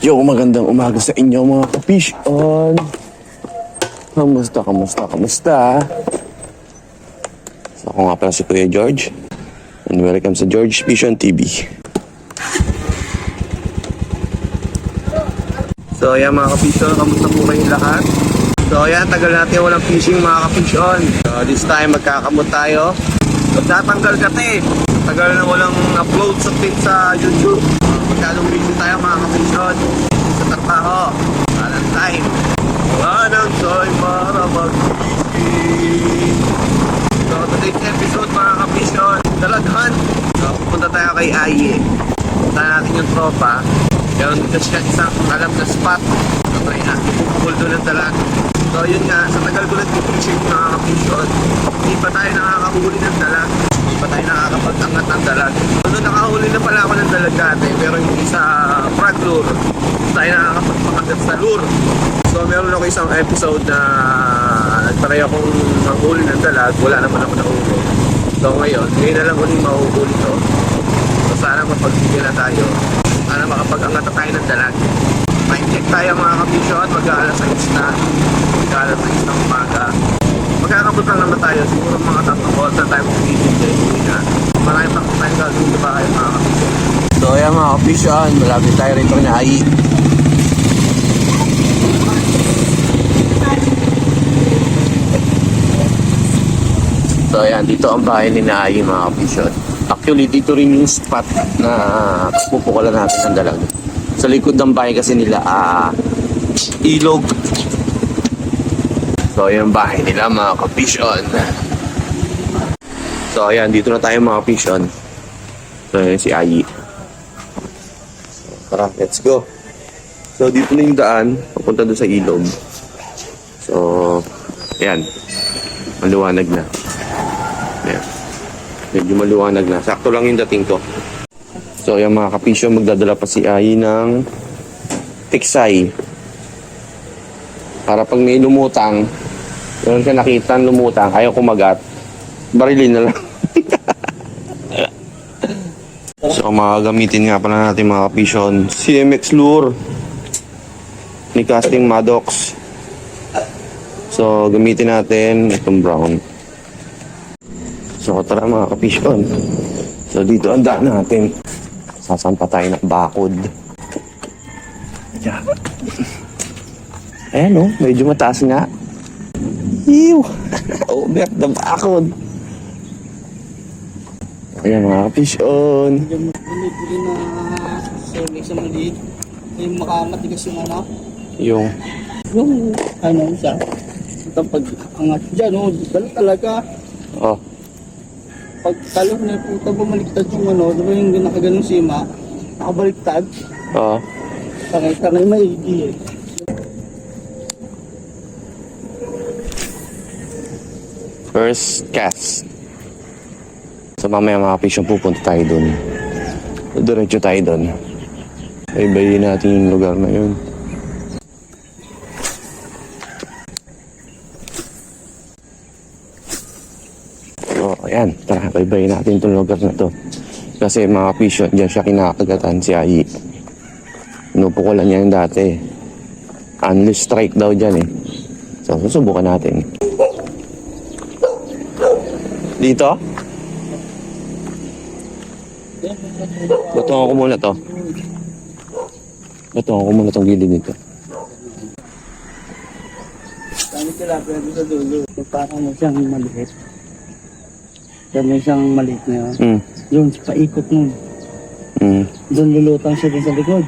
Yo, magandang umaga sa inyo mga kapish on. Kamusta, kamusta, kamusta? So, ako nga pala si Kuya George. And welcome sa George Vision TV. So, ayan mga kapish on, kamusta po kayong lahat? So, ayan, tagal natin walang fishing mga kapish on. So, this time, magkakamot tayo. Magtatanggal kate. Tagal na walang upload sa, sa YouTube. Magkalong busy tayo mga kapisyon sa trabaho. Walang time. Walang time para mag-fishing. So today's episode mga kapisyon, dalaghan. So pupunta tayo kay Aye. Punta natin yung tropa. Meron dito siya isang alam na spot. So try natin pupukul doon ng dalag. So yun nga, sa tagal ko nag-fishing mga kapisyon, hindi pa tayo nakakahuli ng dalag. Pa tayo nakakapag-angat ng dalag. Doon nakahuli na pala ako ng dalag dati, pero hindi sa frog lure. Tayo nakakapagpakagat sa lure. So meron ako isang episode na nagtry akong manghuli ng dalag, wala naman ako nahuli. So ngayon, ngayon na lang ulit mahuhuli to. So sana mapagbigyan na tayo. Sana makapag-angat na tayo ng dalag. Mind check tayo mga kapisyon, mag-aalas 6 na. Mag-aalas 6 ng umaga. Magkakabot lang naman tayo, siguro mga tatlong oras na tayo magbibigay. Uwi na. Marami pa tayong gagawin pa kayo mga kapisyon. So kapisyon, malapit tayo rito na Ai. So ayan, dito ang bahay ni Naay mga kapisyon. Actually, dito rin yung spot na pupukulan natin ng dalag. Sa likod ng bahay kasi nila, ah, ilog. So ayan bahay nila mga kapisyon. So ayan, dito na tayo mga kapisyon. So ayan si Ayi. Tara, let's go. So dito na yung daan, papunta doon sa ilog. So, ayan. Maliwanag na. Ayan. Medyo maliwanag na. Sakto lang yung dating ko. So, yung mga kapisyo, magdadala pa si Ayi ng tiksay. Para pag may lumutang, meron siya nakita ng lumutang, ayaw kumagat, barilin na lang. So, mga gamitin nga pala natin mga kapisyon, CMX Lure ni Casting Maddox. So, gamitin natin itong brown. So, tara mga kapisyon. So, dito ang daan natin. Sasampa tayo ng bakod. Ayan o, medyo mataas nga. Ew! Over the bakod. Ayan mga kapisyon. Yung bumibili na service sa maliit, yung makamatigas yung ano, Yung, yung ano siya. Ito pag angat dyan, oh, dala talaga. oh, Pag talo na puta bumaliktad yung ano, diba yung nakaganong sima, nakabaliktad, oh. tangay-tangay maigi eh. First cast. So mamaya mga kapisyon pupunta tayo dun. Diretso tayo dun. Ibayin natin yung lugar na yun. So, ayan. Tara, baybayin natin itong lugar na to. Kasi mga kapisyon, dyan siya kinakagatan si Ayi. Inupukulan niya yung dati. Unleash strike daw dyan eh. So, susubukan natin. Dito? Batungan ko muna to. Batungan ko muna tong gilid nito. Dami tilapia doon sa dulo. Parang mo siyang maliit. Kaya may isang maliit na yun. Mm. Sa paikot nun. Mm. Doon lulutang siya din sa likod.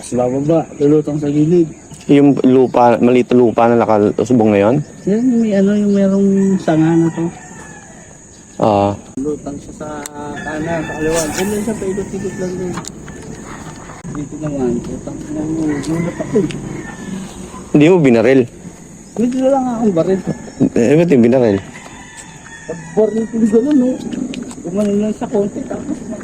Tapos bababa, lulutang sa gilid. Yung lupa, maliit na lupa na nakalusubong na yun? Yan, may ano yung merong sanga na to. Ah, Lutang siya sa kanan, sa kaliwa. Doon lang siya, paikot-ikot lang din. Dito naman, lutang na mulat ako. eh. hindi mo binaril. Dito na lang akong baril. Eh, ba't yung binaril? Pag-baril ko gano'n, no? Gumanon lang sa konti, tapos mag-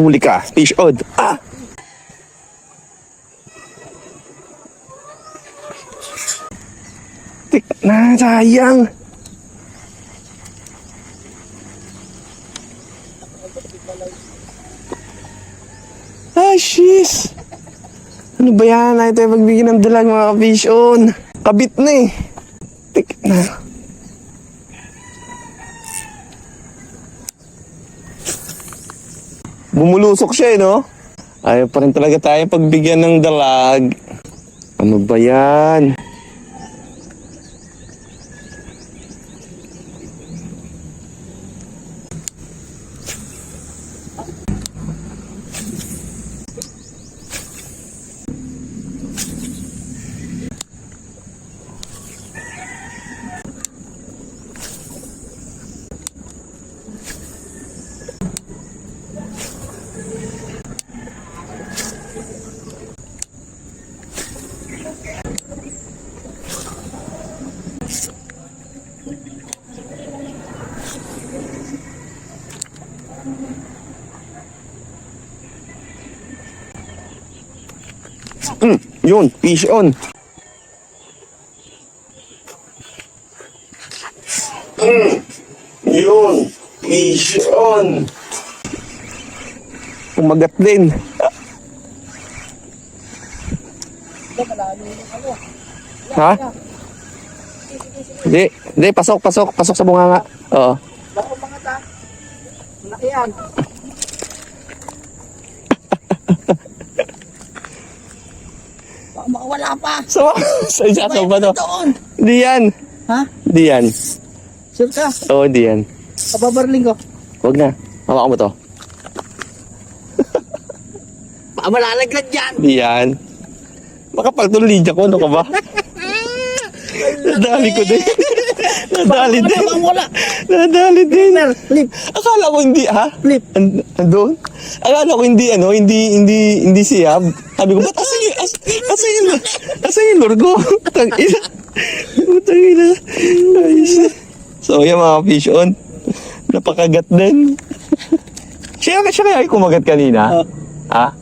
Huli ka, fish on. Ah! Tik na, sayang. Ah, shis. Ano ba yan? Ay, tayo magbigyan ng dalag mga fish on. Kabit na eh. Tik na. Bumulusok siya eh, no? Ayaw pa rin talaga tayo pagbigyan ng dalag. Ano ba yan? Mm, yun, fish on. Mm, yun, fish on. Umagat din. Ha? Hindi, hindi, pasok, pasok, pasok sa bunganga. Oo. Bako mga ta. Malaki makawala pa. Sa, sa isa sa ba to? Hindi yan. Ha? Hindi yan. Sure ka? Oo, hindi yan. Kababarling ko. Huwag na. Hawakan mo to. Malalaglag yan. Hindi yan. Makapal to lidya ko, ano ka ba? Nadali ko din. Nadali din. wala. Nadali din. Flip. Akala ko hindi, ha? Flip. And, andun? Akala ko hindi, ano, hindi, hindi, hindi siyab. Sabi ko, ba't asan yung, as, asan yung, asan yung lure ko? Tang ina. Tang ina. Ayos na. So, yan mga fish on. Napakagat din. Siya, siya kaya yung kumagat kanina? Oh. Ha?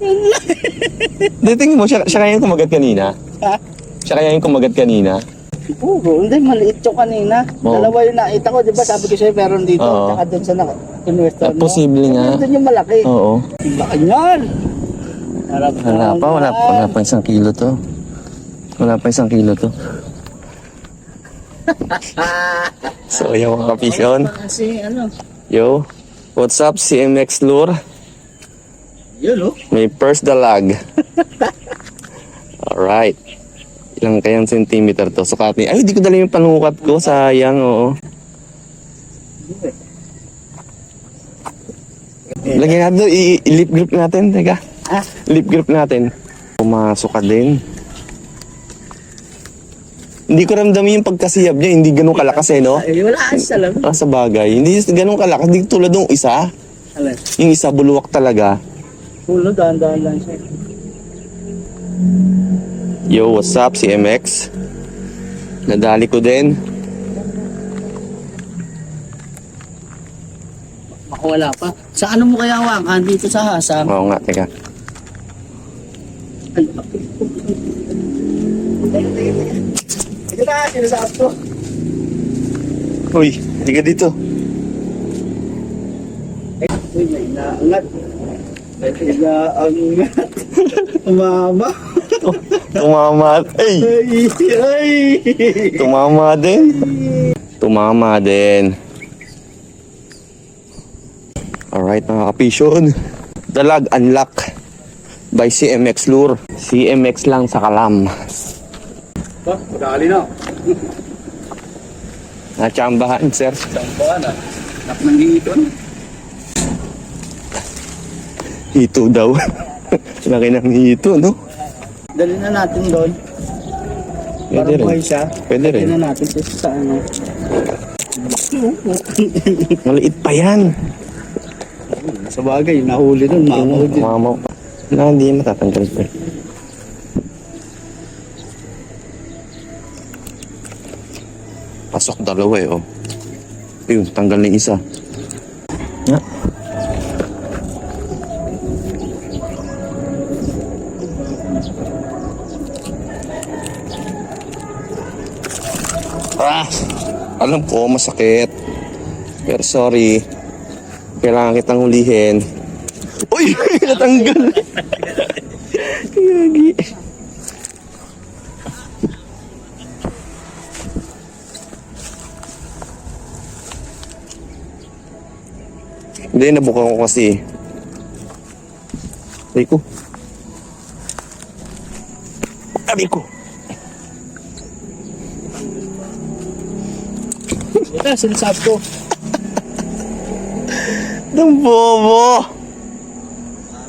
Di, tingin mo, siya, siya kaya yung kumagat kanina? Ha? Siya kaya yung kumagat kanina? Siguro, hindi, maliit yung kanina. Oo. Dalawa yung nakita ko, di ba? Sabi ko sa'yo, meron dito. Oo. Tsaka doon sa naka-investor Ah, posible nga. Doon yung malaki. Oo. Laki niyan. Harap Wala pa, wala pa, wala pa isang kilo to. Wala pa isang kilo to. so, yung mga fish on. Kasi ano, Yo, what's up, CMX Lure? yun oh. May first dalag. Alright. Ilang kayang centimeter to? Sukat ni... Ay, hindi ko dala yung panukat ko. Sayang, oo. Lagyan natin doon. i- I-lip grip natin. Teka. Ah, Lip grip natin. Pumasok ka din. Hindi ko ramdamin yung pagkasiyab niya. Hindi ganun kalakas eh, no? ay, wala asa lang. Ah, sa bagay. Hindi ganun kalakas. Hindi tulad ng isa. Alam, Yung isa buluwak talaga. pulo, dahan-dahan lang siya. Yo, what's up? Si MX. Nadali ko din. Baka wala pa. Sa ano mo kaya hawakan dito sa hasang? Oo nga, teka. Ito na, sinasabi ko. Uy, hindi ka dito. Uy, may naangat. May naangat. Mama. Tumama. Ay, ay. Tumama din. Tumama din. Alright mga kapisyon. Dalag unlock by CMX Lure. CMX lang sa kalam. Dali na. Natsambahan, sir. Tampuan ah. Nak nang hito na. Hito daw. Laki ng hito, no? Dali na natin doon. Pwede Para buhay siya. Pwede rin. na natin sa sa ano. Maliit pa yan. sa bagay, nahuli doon. Mamahuli. Mama na hindi matatanggal ko. Pasok dalawa eh, oh. Ayun, tanggal na isa. Yeah. Ah! Alam ko, masakit. Pero sorry. Kailangan kitang hulihin. Natanggal! Gagi. Hindi, nabuka ko kasi. Aray ko. Aray ko. Ito, sinasabi ko. Ang bobo.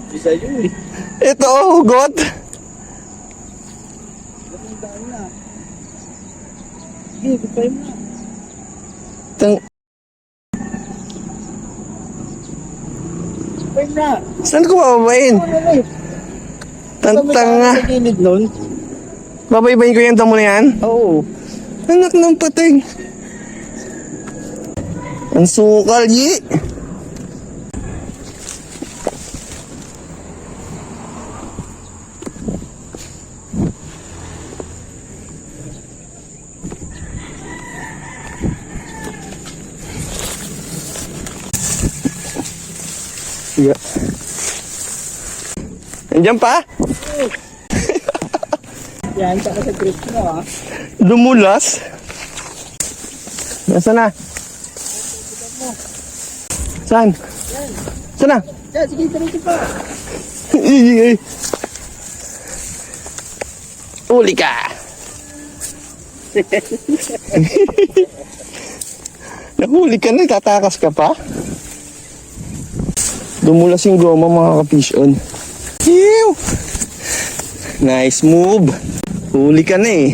Sabi sa'yo eh. Ito, oh, hugot. Matandaan na. Sige, gupay mo na. Tang, mo na. saan ko bababain? Na eh. Tantang nga. Sa gilid nun. Babaybayin ko yung damo na yan? Oo. Anak ng pating. Ang sukal, yi. Yeah. Andiyan pa? Yan, saka sa grip mo ah. Dumulas? Nasaan na? Saan? Saan na? Yan, sige, diretso pa. Uli ka! Nahuli ka na, tatakas ka pa? Dumulas yung goma mga kapisyon. Ew! Nice move! Huli ka na eh.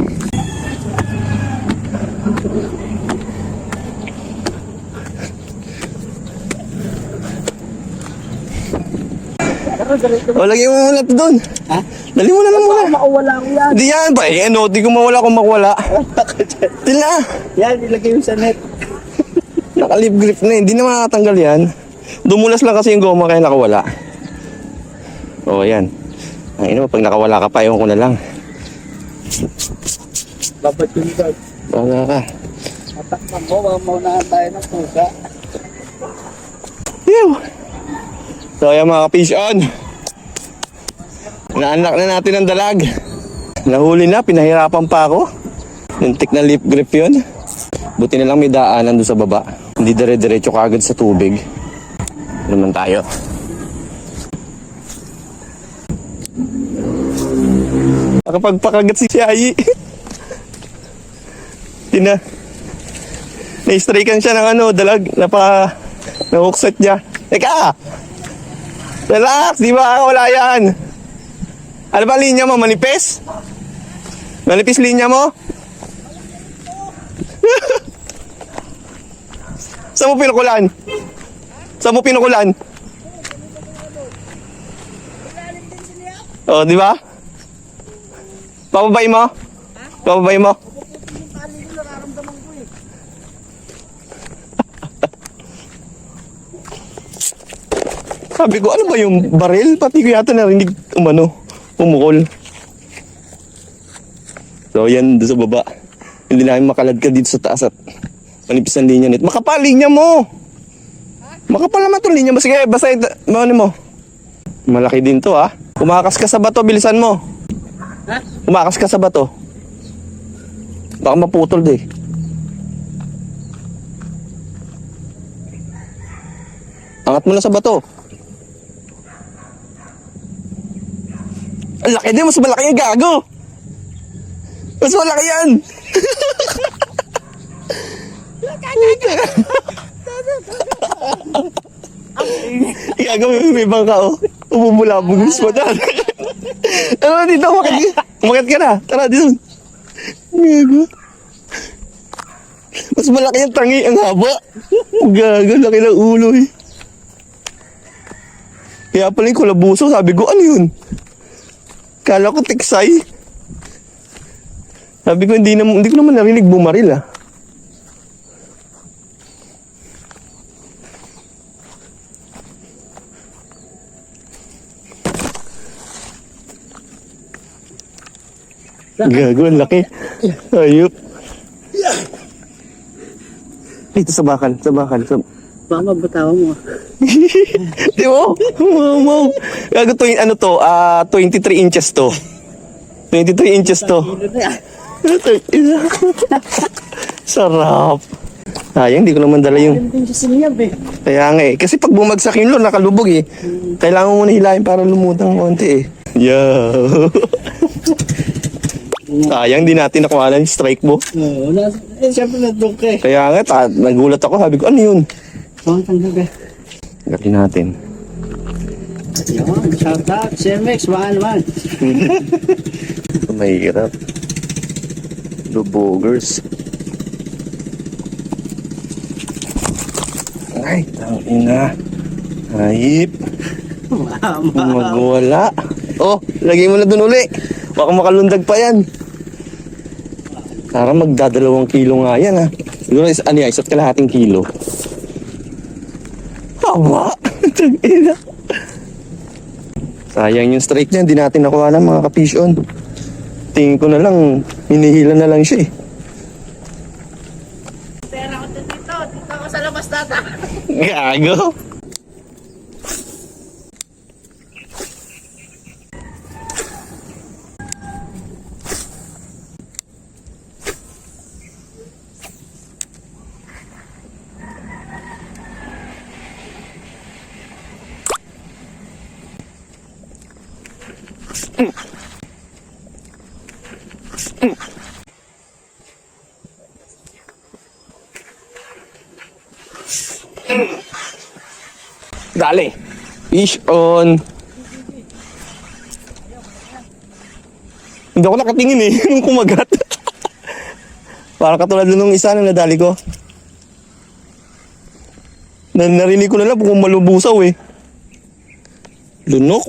O, lagyan mo muna ito doon. Ha? Dali mo na lang muna. Makawala ko yan. Di yan ba? Eh, ano? Di ko mawala kung makwala. Di na. Yan, ilagay mo sa net. Nakalip grip na. Hindi na makakatanggal yan. Dumulas lang kasi yung goma kaya nakawala. O, yan. Ay, ano, pag nakawala ka pa, ewan ko na lang. Babat yung guard. Baga ka. Matakpan mo, baka maunahan tayo ng pusa. Ew! So, ayan mga fish on. Naanak na natin ang dalag. Nahuli na, pinahirapan pa ako. Muntik na lip grip yun. Buti na lang may daanan doon sa baba. Hindi dire-diretso kagad sa tubig. Naman tayo. Nakapagpakagat si Siayi. Tina. Na-straykan siya ng ano, dalag. Napa... Na-hookset niya. Teka! Relax! Di ba wala yan? Ano ba linya mo? Manipis? Manipis linya mo? Saan mo pinukulan? Saan mo pinukulan? Oh, di ba? Papabay mo? Papabay mo? Sabi ko, ano ba yung baril? Pati ko yata narinig umano, umukol. So, yan doon sa baba. Hindi namin makalad ka dito sa taas at manipis ang linya nito. Makapal linya mo! Makapal naman itong linya mo. Sige, basta ito, ano mo. Malaki din to ha. Umakas ka sa bato, bilisan mo. Ha? Umakas ka sa bato. Baka maputol di. Angat mo na sa bato. Ang laki din, mas malaki yung gago. Mas malaki yan. Gago, may, may bangka oh. Umumulabog yung spot. ano dito, umakyat ka. Umakyat ka na. Tara, dito. Gago. Mas malaki yung tangi, ang haba. Gago, laki ng ulo eh. Kaya pala yung kulabuso, sabi ko, ano yun? Kala ko tiksay. Sabi ko, hindi, na, hindi ko naman narinig bumaril ah. Gago, ang laki. Ayup. Dito sa bakal, sa bakal. Sa... Baka mabatawan mo. Di mo? Wow. Gago to, ano to, ah 23 inches to. 23 inches to. Na. Sarap. Sayang, di ko naman dala yung... Eh. Kaya nga eh. Kasi pag bumagsak yung lure, nakalubog eh. Kailangan mo muna hilahin para lumutang konti eh. Yo. Sayang, di natin nakuha na yung strike mo. Oo, na, eh, syempre na-drunk ka eh. Kaya nga, ta- nagulat ako. Sabi ko, ano yun? Oo, tanggal ka. Gatin natin. Yun, shout out, CMX, baka naman. Mahirap. Lubogers. Ay, tangina. Hayip. Magwala. Oh, lagay mo na dun uli. Baka makalundag pa yan. Para magdadalawang kilo nga yan ha. Siguro is, ano yan, isa't kalahating kilo. Hawa! Tangina. Sayang yung strike niya, hindi natin nakuha ng mga kapisyon. Tingin ko na lang, hinihila na lang siya eh. Pera ko dito, dito ako sa labas tata. Gago. Dali. Fish on. Hindi ako nakatingin eh, nung kumagat. Parang katulad nung isa na nadali ko. Na narinig ko na lang kung malubusaw eh. Lunok.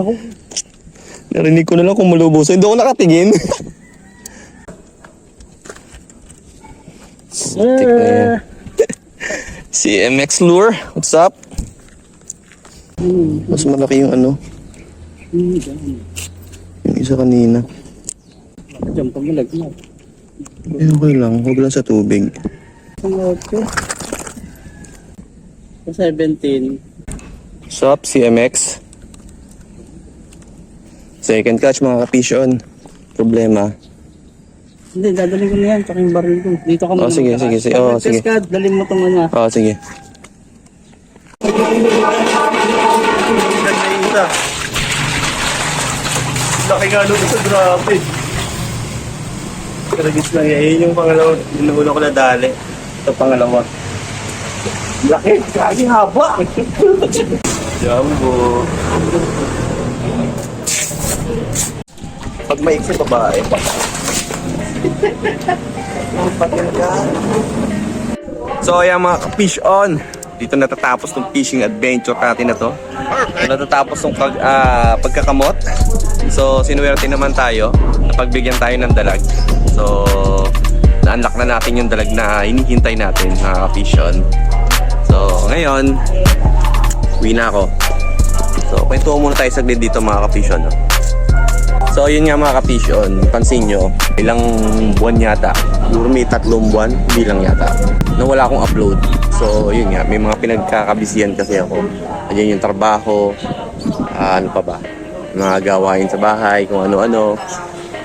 Ako, Narinig ko na lang kung malubusaw. Hindi ako nakatingin. Yan. Si MX Lure, what's up? Mas malaki yung ano, yung isa kanina. Diyan pag malaglag. Eh, okay lang, huwag lang sa tubig. Ang okay. Sa 17, What's up, CMX? Second catch mga kapisyon. Problema. hindi, dadalhin ko na yan, tsaka yung baril ko. Dito ka muna. Oh, sige, sige, sige. Oh, sige. ka, dalhin mo tong ano. Oo, sige. Laki nga nung isa, grabe. Karagis lang yan. yung pangalawa. Yung nauna ko na dali. Ito pangalawa. Laki, kagi haba. Jumbo. Pag maiksi babae. So ayan mga ka-fish on. Dito natatapos tong fishing adventure natin na to. So, natatapos tong pag, ah, pagkakamot. So sinuwerte naman tayo. Napagbigyan tayo ng dalag. So na-unlock na natin yung dalag na hinihintay natin mga ka-fish on. So ngayon, uwi na ako. So kwentuhan muna tayo saglit dito mga ka-fish on. No? So yun nga mga kapisyon, pansin nyo, ilang buwan yata, siguro may tatlong buwan, hindi lang yata, na wala akong upload. So yun nga, may mga pinagkakabisihan kasi ako. Ayan yung trabaho, ah, ano pa ba, mga gawain sa bahay, kung ano-ano.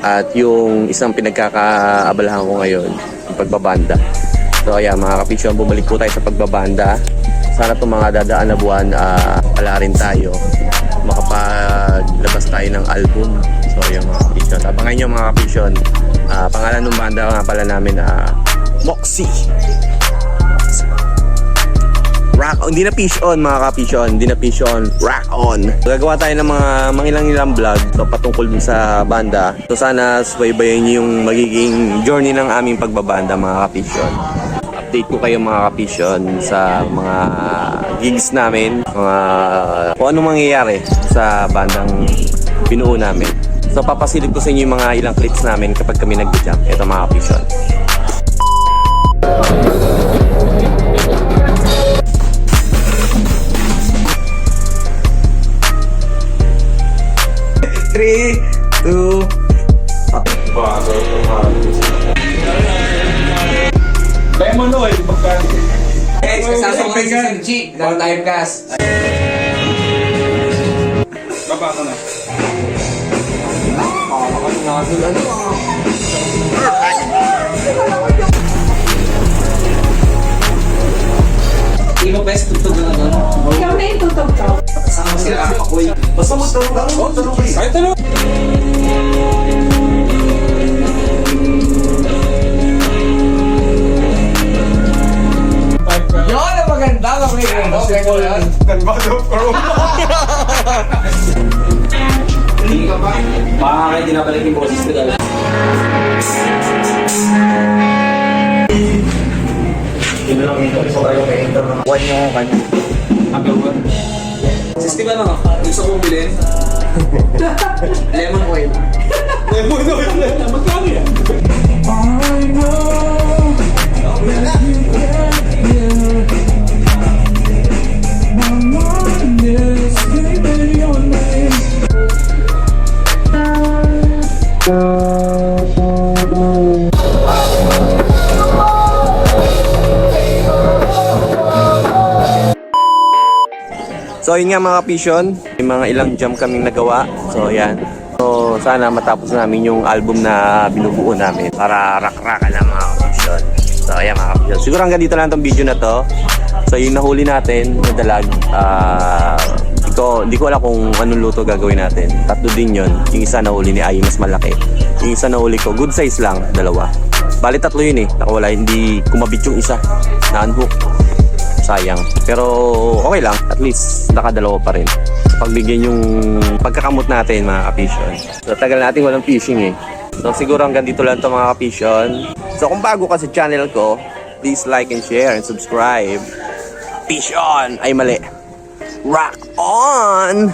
At yung isang pinagkakaabalahan ko ngayon, yung pagbabanda. So ayan mga kapisyon, bumalik po tayo sa pagbabanda. Sana itong mga dadaan na buwan, ah, pala rin tayo makapaglabas tayo ng album. So, yung mga kapisyon. Abangan nyo mga kapisyon. Ah, pangalan ng banda nga pala namin na Moxie. Rock on. Hindi na fish on mga kapisyon. Hindi na fish on. Rock on. Gagawa tayo ng mga mangilang ilang vlog so, patungkol dun sa banda. So sana subaybayan nyo yung magiging journey ng aming pagbabanda mga kapisyon update ko kayo mga kapisyon sa mga gigs namin, mga kung anong mangyayari sa bandang binuo namin. So papasilip ko sa inyo yung mga ilang clips namin kapag kami nag-jump. Ito mga kapisyon. 3, 2, Lemon oil, kasama ko rin si Sanchi. Laro tayo gas. Baba ko na. Hindi mo best tutog na ano. Ikaw na yung tutugtog. Kasama sila ako. Basta mo tanong lang. Oh, tanong kayo. Ay, talo! Yun ang maganda. Okay yan. Hindi ka pa. Baka kayo dinabalik yung boses ko dahil. One yung kanya. Number one. System ano? Gusto kong bilhin. Lemon oil. Lemon oil na. Magkano yan? So nga mga kapisyon, may mga ilang jam kaming nagawa. So yan. So sana matapos namin yung album na binubuo namin para rak-rakan na mga kapisyon. So ayan mga kapisyon. Siguro hanggang dito lang tong video na to. So yung nahuli natin na dalag, ah, di ko, di ko alam kung anong luto gagawin natin. Tatlo din yun. Yung isa nahuli ni Ay, mas malaki. Yung isa nahuli ko, good size lang, dalawa. Bali tatlo yun eh. Nakawala, hindi kumabit yung isa. Na-unhook sayang. Pero okay lang, at least nakadalawa pa rin. Pagbigyan yung pagkakamot natin mga kapisyon. So tagal natin walang fishing eh. So siguro hanggang dito lang to mga kapisyon. So kung bago ka sa channel ko, please like and share and subscribe. Pisyon! Ay mali. Rock on!